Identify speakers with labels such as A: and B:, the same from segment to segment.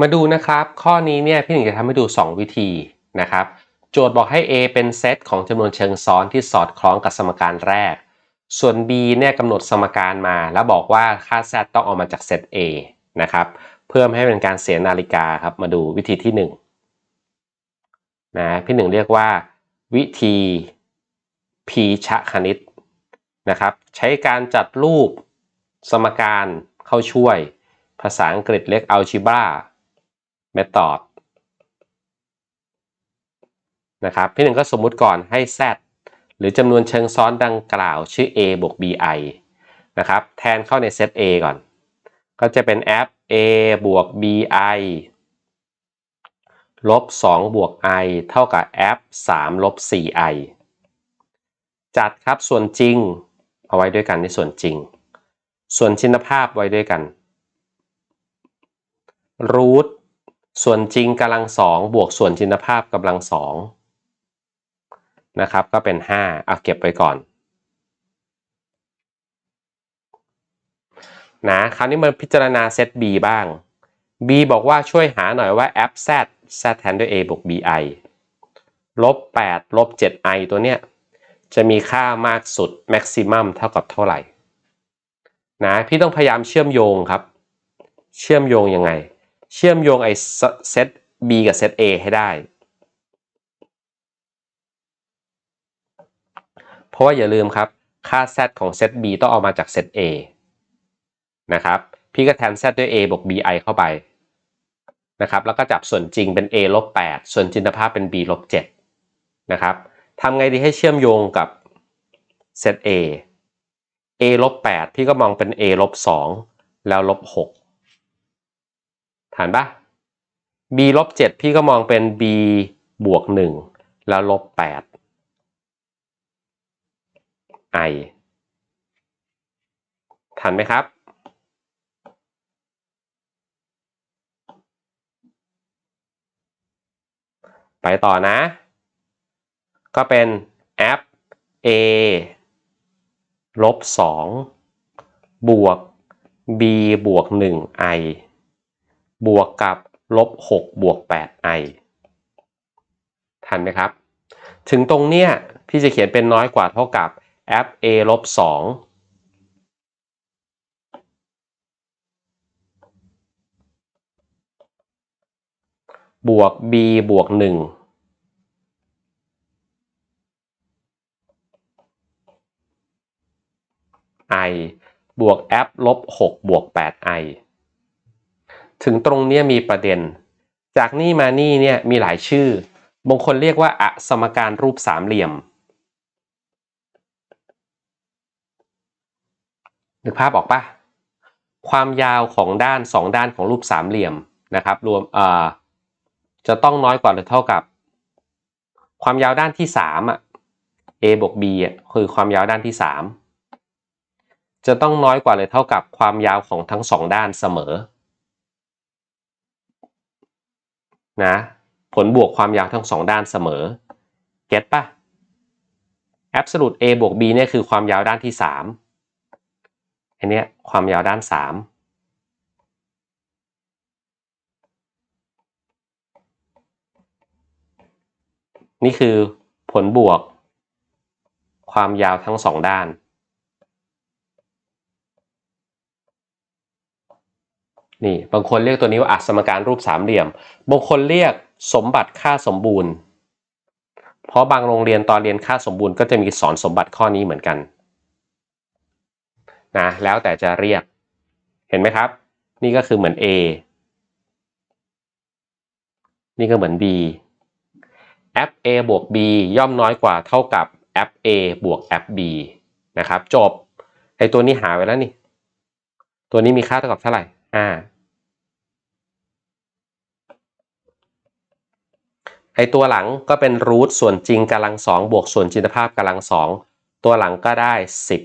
A: มาดูนะครับ ข้อนี้เนี่ยพี่หนึ่งจะทำให้ดู 2 วิธีนะครับ โจทย์บอกให้ A เป็นเซตของจำนวนเชิงซ้อนที่สอดคล้องกับสมการแรก ส่วน B เนี่ยกำหนดสมการมา แล้วบอกว่าค่า Z ต้องออกมาจากเซต A นะครับเพื่มให้เป็นการเสียนาฬิกาครับมาดูวิธีที่1นะพี่หนึ่งเรียกว่า วิธีพีชคณิตนะครับ ใช้การจัดรูปสมการเข้าช่วย ภาษาอังกฤษเรียก algebra method นะครับพี่หนึ่งก็สมมุติก่อนให้ z หรือจำนวนเชิงซ้อนดังกล่าวชื่อ a บวก bi นะครับแทนเข้าในเซต a ก่อน ก็จะเป็น f a บวก bi ลบ2บวก i เท่ากับ f 3ลบ 4i จัดครับส่วนจริงเอาไว้ด้วยกันในส่วนจริง ส่วนชินภาพไว้ด้วยกันรูท ส่วนจริงกำลังสองบวกส่วนจินตภาพกำลังสองนะครับก็เป็น5เอาเก็บไว้ก่อนนะคราวนี้มาพิจารณาเซต B บ้าง B บอกว่าช่วยหาหน่อยว่า f z z แทนด้วย a บวก bi ลบ8ลบ 7i ตัวเนี้ยจะมีค่ามากสุด maximum เท่ากับเท่าไหร่นะพี่ต้องพยายามเชื่อมโยงครับ เชื่อมโยงยังไง เชื่อมโยงไอ้เซต B กับเซต A ให้ได้ เพราะว่าอย่าลืมครับ ค่า z ของเซต B ต้องเอามาจากเซต A นะครับ พี่ก็แทน z ด้วย A บวก bi เข้าไปนะครับ แล้วก็จับส่วนจริงเป็น A ลบ8ส่วนจินตภาพเป็น B ลบ7นะครับทำไงดีให้เชื่อมโยงกับเซต A A ลบ8พี่ก็มองเป็น A ลบ2แล้วลบ6 ฐานปะ b ลบ7พี่ก็มองเป็น b บวก 1 แล้วลบ8 i ทันไหมครับ ไปต่อนะ ก็เป็น f a ลบ2บวก b บวก 1 i บวกกับลบ6บวก 8i ทันไหมครับ ถึงตรงเนี้ยพี่จะเขียนเป็นน้อยกว่าเท่ากับ f a ลบ2บวก b บวก 1 i บวก f ลบ6บวก 8i ถึงตรงนี้มีประเด็น จากนี่มานี่เนี่ยมีหลายชื่อ บางคนเรียกว่าอสมการรูปสามเหลี่ยม นึกภาพออกปะความยาวของด้านสองด้านของรูปสามเหลี่ยมนะครับรวมเอ่อจะต้องน้อยกว่าหรือเท่ากับ ความยาวด้านที่สามอะ a บวก b อะคือความยาวด้านที่สามจะต้องน้อยกว่าหรือเท่ากับความยาวของทั้งสองด้านเสมอ นะผลบวกความยาวทั้งสองด้านเสมอ เก็ตปะ absolute a บวก b เนี่ยคือความยาวด้านที่สามอันเนี้ยความยาวด้านสามนี่คือผลบวก ความยาวทั้งสองด้าน นี่บางคนเรียกตัวนี้ว่าอัสมการรูปสามเหลี่ยม บางคนเรียกสมบัติค่าสมบูรณ์ เพราะบางโรงเรียนตอนเรียนค่าสมบูรณ์ก็จะมีสอนสมบัติข้อนี้เหมือนกันนะแล้วแต่จะเรียกเห็นไหมครับ นี่ก็คือเหมือน A นี่ก็เหมือน B แอป A บวก B ย่อมน้อยกว่าเท่ากับแอ A บวกแอป B นะครับ จบไอตัวนี้หาไว้แล้วนี่ ตัวนี้มีค่าเท่ากับเท่าไหร่อ่า ไอตัวหลังก็เป็นรูทส่วนจริงกำลังสองบวกส่วนจินตภาพกำลังสองตัวหลังก็ได้สิบ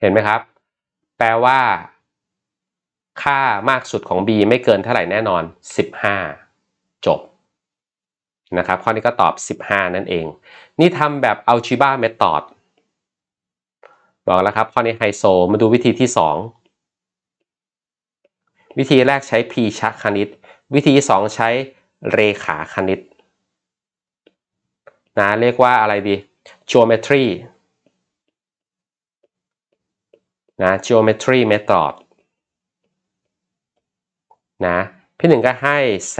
A: เห็นไหมครับ แปลว่า ค่ามากสุดของ b ไม่เกินเท่าไหร่แน่นอน 15 จบนะครับข้อนี้ก็ตอบ 15 นั่นเอง นี่ทำแบบ algebra method บอกแล้วครับ ข้อนี้ไฮโซ มาดูวิธีที่ 2 วิธีแรกใช้ p ชักคณิต วิธี 2 ใช้ เรขาคณิตนะเรียกว่าอะไรดี geometry นะ geometry method นะพี่หนึ่งก็ให้ z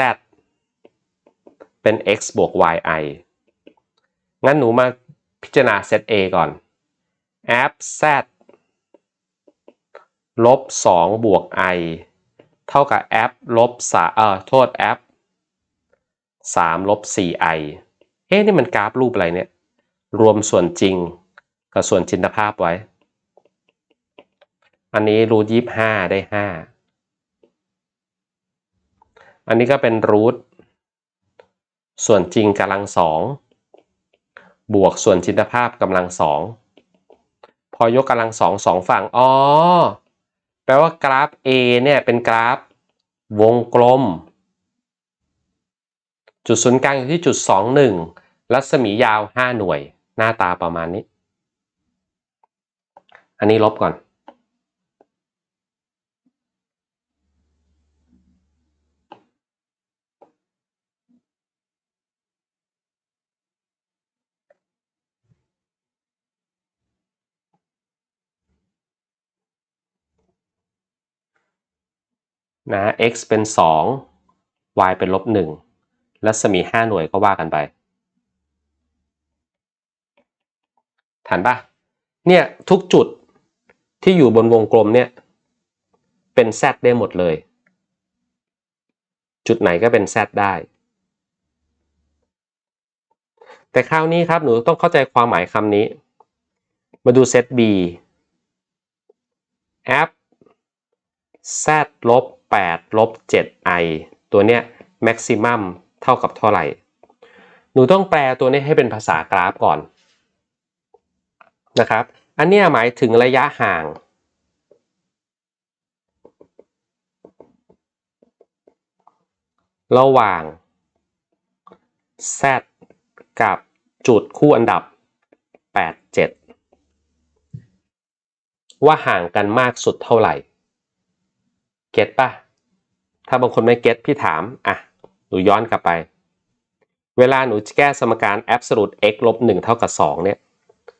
A: เป็น x บวก yi งั้นหนูมาพิจารณาเซต A ก่อน f z ลบ 2 บวก i เท่ากับ f ลบ3เอ่อ โทษ f 3ลบ 4i เอ๊ะนี่มันกราฟรูปอะไรเนี่ย รวมส่วนจริงกับส่วนจินตภาพไว้ อันนี้รูทยี่ห้าได้ห้า อันนี้ก็เป็นรูทส่วนจริงกำลังสองบวกส่วนจินตภาพกำลังสองพอยกกำลังสองสองฝั่ง อ๋อ แปลว่ากราฟ A เนี่ยเป็นกราฟวงกลม จุดศูนย์กลางอยู่ที่จุดสองหนึ่งรัศมียาวห้าหน่วย หน้าตาประมาณนี้ อันนี้ลบก่อน นะ x เป็น 2 y เป็นลบ1 รัศมี5หน่วยก็ว่ากันไปทันปะเนี่ยทุกจุดที่อยู่บนวงกลมเนี่ยเป็น z ได้หมดเลย จุดไหนก็เป็น z ได้ แต่คราวนี้ครับหนูต้องเข้าใจความหมายคำนี้ มาดูเซต B f z ลบ8ลบ 7i ตัวเนี้ย maximum เท่ากับเท่าไหร่ หนูต้องแปลตัวนี้ให้เป็นภาษากราฟก่อนนะครับ อันนี้หมายถึงระยะห่าง ระหว่าง z กับจุดคู่อันดับ 8 7 ว่าห่างกันมากสุดเท่าไหร่ เก็ตปะถ้าบางคนไม่เก็ตพี่ถาม อะ นูย้อนกลับไป เวลาหนูแก้สมการ absolute x ลบ1เท่ากับ2เนี่ย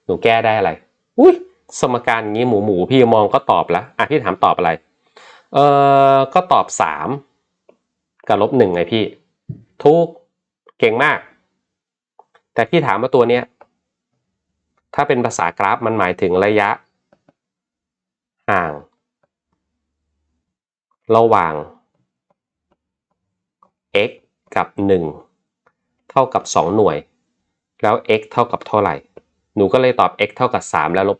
A: หนูแก้ได้อะไร อุ้ยสมการงี้หมูหมูพี่มองก็ตอบแล้วอะพี่ถามตอบอะไร เออก็ตอบ 3 กับลบ1ไงพี่ ทุกเก่งมาก แต่พี่ถามว่าตัวเนี้ย ถ้าเป็นภาษากราฟมันหมายถึงระยะ ห่าง ระหว่าง x กับ 1 เท่ากับ 2 หน่วย แล้ว x เท่ากับเท่าไหร่ หนูก็เลยตอบ x เท่ากับ 3 แล้วลบ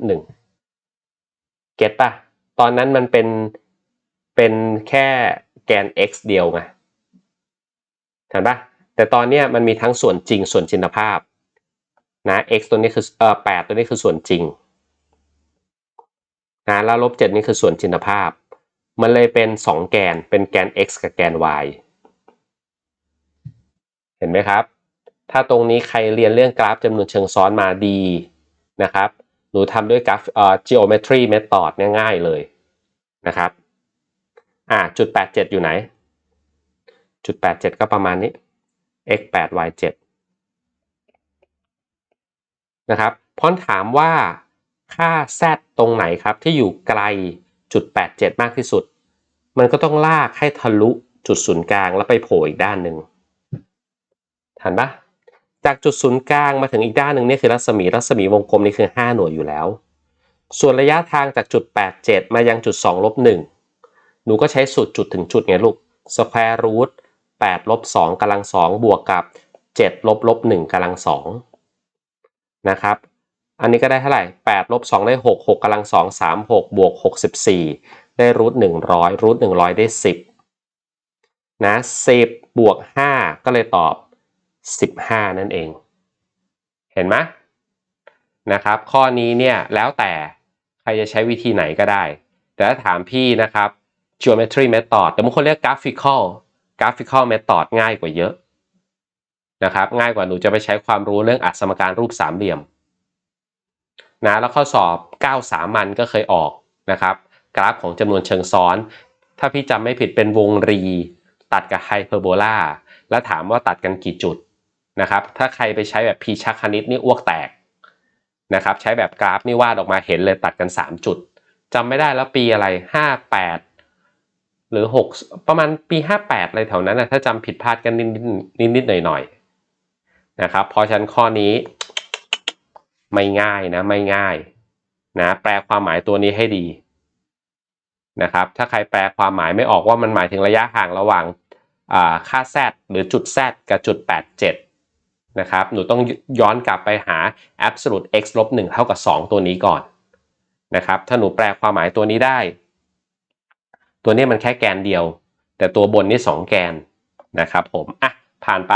A: 1เก็ตปะตอนนั้นมันเป็นเป็นแค่แกน x เดียวไงเห็นปะแต่ตอนนี้มันมีทั้งส่วนจริงส่วนจินตภาพนะ x ตัวนี้คือเออ8ตัวนี้คือส่วนจริงนะแล้วลบ7นี่คือส่วนจินตภาพ มันเลยเป็น 2 แกนเป็นแกน x กับแกน y เห็นไหมครับ ถ้าตรงนี้ใครเรียนเรื่องกราฟจำนวนเชิงซ้อนมาดีนะครับ หนูทำด้วยกราฟเอ่อ geometry method ง่ายๆเลยนะครับ อ่าจุด87อยู่ไหน จุด87ก็ประมาณนี้ x 8 y 7นะครับพอนถามว่าค่า z ตรงไหนครับที่อยู่ไกลจุด87มากที่สุด มันก็ต้องลากให้ทะลุจุดศูนย์กลางแล้วไปโผล่อีกด้านหนึ่ง ทันปะจากจุดศูนย์กลางมาถึงอีกด้านหนึ่งนี่คือรัศมีรัศมีวงกลมนี่คือ 5 หน่วยอยู่แล้ว ส่วนระยะทางจากจุด 87 มายังจุด2ลบ1หนูก็ใช้สูตรจุดถึงจุดไงลูก square root 8ลบ2กำลัง2บวกกับ7ลบลบ1กำลัง2นะครับ อันนี้ก็ได้เท่าไหร่8ลบ2ได้ 6 6กำลัง2 3 6บวก64 ได้รูท100รูท100 ได้ 10นะ10บวก5ก็เลยตอบ 15 นั่นเอง เห็นไหมนะครับ ข้อนี้เนี่ยแล้วแต่ใครจะใช้วิธีไหนก็ได้ แต่ถ้าถามพี่นะครับ geometry method แต่บางคนเรียก graphical graphical method ง่ายกว่าเยอะนะครับ ง่ายกว่าหนูจะไปใช้ความรู้เรื่องอัดสมการรูปสามเหลี่ยมนะแล้วข้อสอบ 9 สามัญก็เคยออกนะครับ กราฟของจำนวนเชิงซ้อน ถ้าพี่จำไม่ผิดเป็นวงรี ตัดกับไฮเปอร์โบลาแล้วถามว่าตัดกันกี่จุด นะครับ ถ้าใครไปใช้แบบพีชักคณิตนี่อ้วกแตกนะครับ ใช้แบบกราฟนี่วาดออกมาเห็นเลยตัดกัน 3 จุดจำไม่ได้แล้วปีอะไร 58 หรือ 6 ประมาณปี 58อะไรแถวนั้นนะถ้าจำผิดพลาดกันนิดนิดนิดหน่อยๆนะครับเพราะฉะนั้นข้อนี้ไม่ง่ายนะไม่ง่ายนะแปลความหมายตัวนี้ให้ดีนะครับ ถ้าใครแปลความหมายไม่ออกว่ามันหมายถึงระยะห่างระหว่างอ่าค่า z หรือจุด z กับจุด 87 นะครับหนูต้องย้อนกลับไปหา absolute x ลบ1เท่ากับ 2 ตัวนี้ก่อนนะครับถ้าหนูแปลความหมายตัวนี้ได้ ตัวนี้มันแค่แกนเดียว แต่ตัวบนนี่ 2 แกนนะครับผมอะผ่านไป